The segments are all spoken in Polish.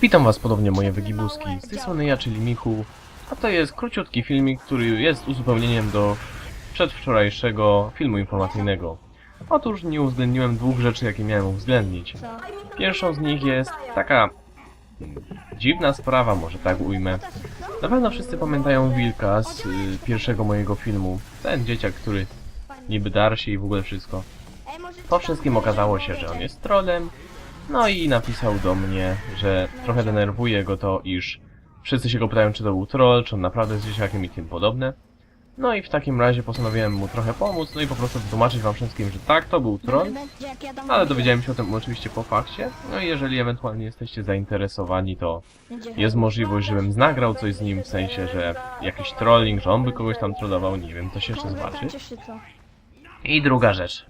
Witam was ponownie moje wygibuski. Z tej strony ja, czyli Michu. A to jest króciutki filmik, który jest uzupełnieniem do przedwczorajszego filmu informacyjnego. Otóż nie uwzględniłem dwóch rzeczy, jakie miałem uwzględnić. Pierwszą z nich jest taka dziwna sprawa, może tak ujmę. Na pewno wszyscy pamiętają Wilka z y, pierwszego mojego filmu. Ten dzieciak, który niby dar się i w ogóle wszystko. Po wszystkim okazało się, że on jest trolem. No i napisał do mnie, że trochę denerwuje go to, iż wszyscy się go pytają, czy to był troll, czy on naprawdę jest dzieciakiem i tym podobne. No i w takim razie postanowiłem mu trochę pomóc, no i po prostu wytłumaczyć wam wszystkim, że tak, to był troll, ale dowiedziałem się o tym oczywiście po fakcie. No i jeżeli ewentualnie jesteście zainteresowani, to jest możliwość, żebym nagrał coś z nim, w sensie, że jakiś trolling, że on by kogoś tam trollował, nie wiem, to się jeszcze zobaczy. I druga rzecz.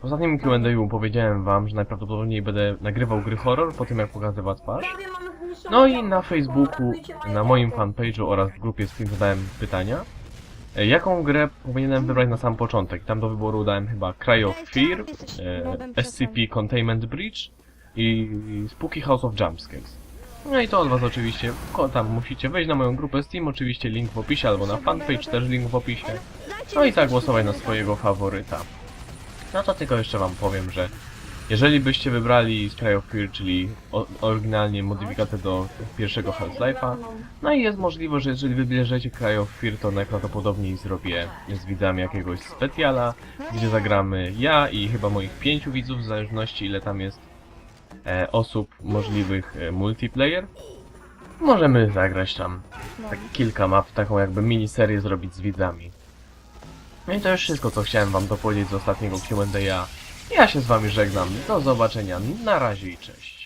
W ostatnim Q&A powiedziałem wam, że najprawdopodobniej będę nagrywał gry horror po tym jak pokazywał twarz. No i na Facebooku, na moim fanpage'u oraz w grupie Steam zadałem pytania. e, Jaką grę powinienem wybrać na sam początek? Tam do wyboru dałem chyba Cry of Fear, e, SCP Containment Breach i Spooky House of Jumpscares. No i to od was oczywiście, ko- tam musicie wejść na moją grupę Steam, oczywiście link w opisie, albo na fanpage też link w opisie. No i tak głosować na swojego faworyta. No to tylko jeszcze wam powiem, że jeżeli byście wybrali Spray of Fear, czyli o, oryginalnie modyfikatę do pierwszego Half-Life'a, no i jest możliwość, że jeżeli wybierzecie Cry of Fear, to najprawdopodobniej zrobię z widzami jakiegoś specjala, gdzie zagramy ja i chyba moich pięciu widzów, w zależności ile tam jest e, osób możliwych e, multiplayer. Możemy zagrać tam tak kilka map, taką jakby miniserię zrobić z widzami. No i to już wszystko, co chciałem wam dopowiedzieć z ostatniego Q&A. Ja się z wami żegnam. Do zobaczenia. Na razie i cześć.